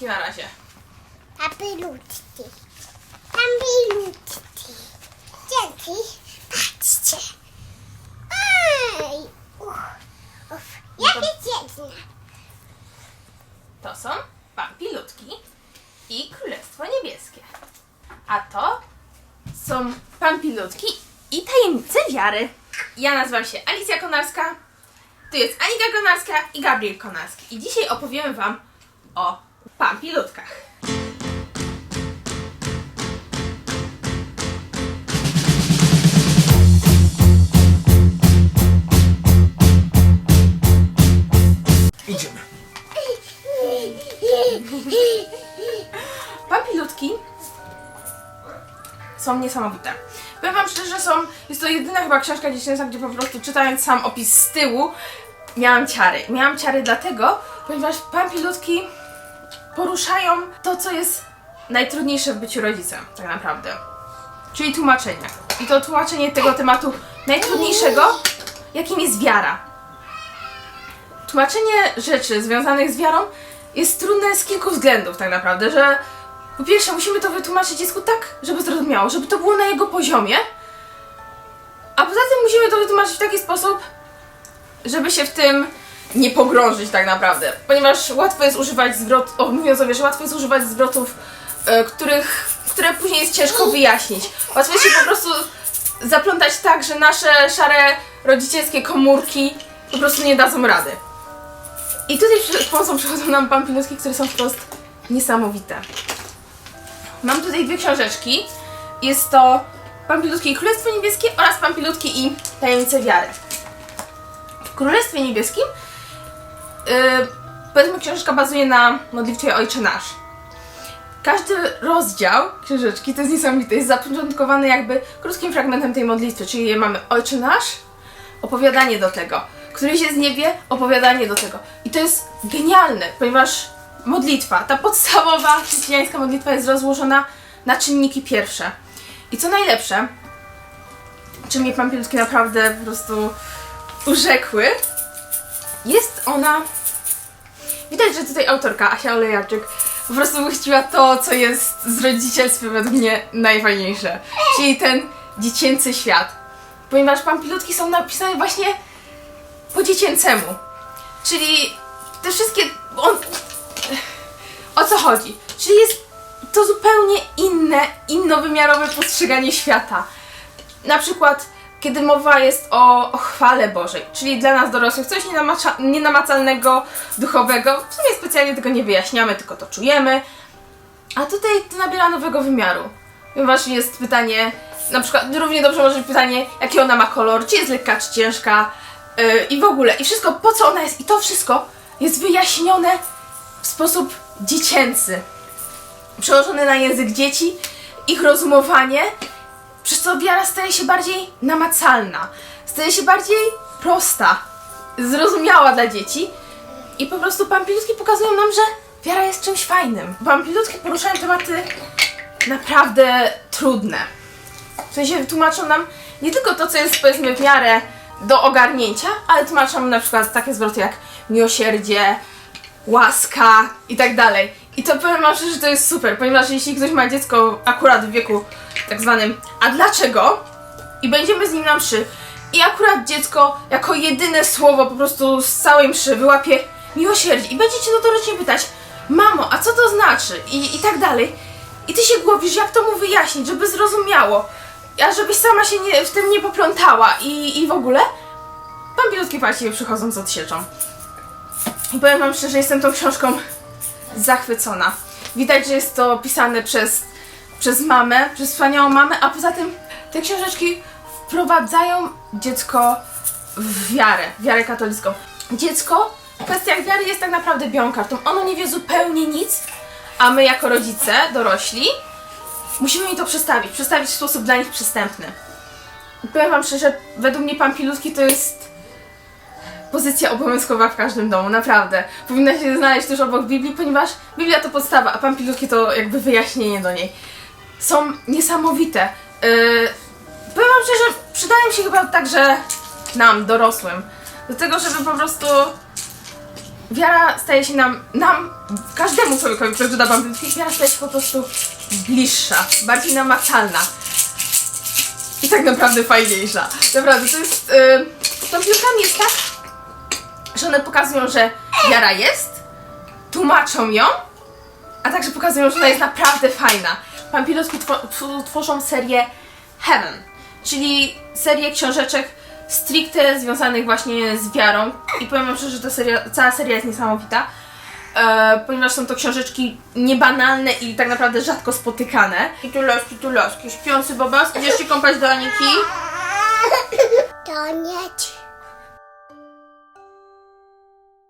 Pampilutki na razie. Papilutki. Papilutki. Dzięki. Patrzcie. Ej. Uch. Uf. Jakie piękne. To są pampilutki i Królestwo Niebieskie. A to są pampilutki i tajemnice wiary. Ja nazywam się Alicja Konarska, tu jest Anika Konarska i Gabriel Konarski. I dzisiaj opowiemy Wam o pampilutkach. Idziemy. Pampilutki są niesamowite. Powiem wam szczerze, że są, jest to jedyna chyba książka dziecięca, gdzie po prostu czytając sam opis z tyłu miałam ciary. Miałam ciary dlatego, ponieważ pampilutki poruszają to, co jest najtrudniejsze w byciu rodzicem, tak naprawdę. Czyli tłumaczenie. I to tłumaczenie tego tematu najtrudniejszego, jakim jest wiara. Tłumaczenie rzeczy związanych z wiarą jest trudne z kilku względów, tak naprawdę, że po pierwsze musimy to wytłumaczyć dziecku tak, żeby zrozumiało, żeby to było na jego poziomie, a poza tym musimy to wytłumaczyć w taki sposób, żeby się w tym nie pogrążyć tak naprawdę, ponieważ łatwo jest używać zwrot, o, mówiąc o wierze, łatwo jest używać zwrotów, e, których, które później jest ciężko wyjaśnić. Łatwo jest się po prostu zaplątać tak, że nasze szare rodzicielskie komórki po prostu nie dadzą rady. I tutaj przy- z pomocą przychodzą nam pampilutki, które są wprost niesamowite. Mam tutaj dwie książeczki. Jest to Pampilutki i Królestwo Niebieskie oraz Pampilutki i Tajemnice Wiary. W Królestwie Niebieskim yy, powiedzmy książeczka bazuje na modlitwie Ojcze Nasz. Każdy rozdział książeczki, to jest niesamowite, jest zapoczątkowany jakby krótkim fragmentem tej modlitwy, czyli mamy Ojcze Nasz, opowiadanie do tego. Któryś jest w niebie, opowiadanie do tego. I to jest genialne, ponieważ modlitwa, ta podstawowa chrześcijańska modlitwa jest rozłożona na czynniki pierwsze. I co najlepsze, czym mnie pampilutki naprawdę po prostu urzekły, jest ona... Widać, że tutaj autorka, Asia Olejarczyk, po prostu uchwyciła to, co jest z rodzicielstwem według mnie najfajniejsze. Czyli ten dziecięcy świat. Ponieważ pampilutki są napisane właśnie po dziecięcemu. Czyli te wszystkie. On, o co chodzi? Czyli jest to zupełnie inne, innowymiarowe postrzeganie świata. Na przykład, kiedy mowa jest o, o chwale Bożej, czyli dla nas dorosłych coś nienamacza- nienamacalnego, duchowego. W sumie specjalnie tego nie wyjaśniamy, tylko to czujemy. A tutaj to nabiera nowego wymiaru. Ponieważ jest pytanie, na przykład równie dobrze może być pytanie, jaki ona ma kolor, czy jest lekka, czy ciężka yy, i w ogóle. I wszystko, po co ona jest. I to wszystko jest wyjaśnione w sposób dziecięcy. Przełożone na język dzieci, ich rozumowanie, przez co wiara staje się bardziej namacalna, staje się bardziej prosta, zrozumiała dla dzieci. I po prostu pampilutki pokazują nam, że wiara jest czymś fajnym. Pampilutki poruszają tematy naprawdę trudne. W sensie tłumaczą nam nie tylko to, co jest powiedzmy w miarę do ogarnięcia, ale tłumaczą na przykład takie zwroty jak miłosierdzie, łaska i tak dalej. I to powiem wam że to jest super, ponieważ jeśli ktoś ma dziecko akurat w wieku tak zwanym a dlaczego? I będziemy z nim na mszy i akurat dziecko jako jedyne słowo po prostu z całej mszy wyłapie miłosierdzie i będziecie notorycznie pytać mamo, a co to znaczy? I, i tak dalej. I ty się głowisz, jak to mu wyjaśnić, żeby zrozumiało, a żebyś sama się nie, w tym nie poplątała i, i w ogóle. Pampilutki właściwie przychodzą z odsieczą. I powiem wam szczerze, jestem tą książką zachwycona. Widać, że jest to pisane przez, przez mamę, przez wspaniałą mamę, a poza tym te książeczki wprowadzają dziecko w wiarę, wiarę katolicką. Dziecko w kwestiach wiary jest tak naprawdę białą kartą. Ono nie wie zupełnie nic, a my jako rodzice, dorośli, musimy mi to przestawić, przestawić w sposób dla nich przystępny. Powiem wam szczerze, według mnie pampilutki to jest pozycja obowiązkowa w każdym domu, naprawdę. Powinna się znaleźć też obok Biblii, ponieważ Biblia to podstawa, a pampilutki to jakby wyjaśnienie do niej. Są niesamowite. Yy, powiem wam szczerze, przydają się chyba także nam, dorosłym. Do tego, żeby po prostu wiara staje się nam, nam, każdemu człowiekowi, który czyta bambinki, wiara staje się po prostu bliższa, bardziej namacalna. I tak naprawdę fajniejsza. Naprawdę, to jest. Yy, z piórkami jest tak, że one pokazują, że wiara jest, tłumaczą ją, a także pokazują, że ona jest naprawdę fajna. Vampirosy two- tw- tworzą serię Heaven, czyli serię książeczek stricte związanych właśnie z wiarą. I powiem wam szczerze, że ta seria, cała seria jest niesamowita, e, ponieważ są to książeczki niebanalne i tak naprawdę rzadko spotykane. Tituloski, tituloski, śpiący bobas, idziesz się kąpać do Aniki? To nie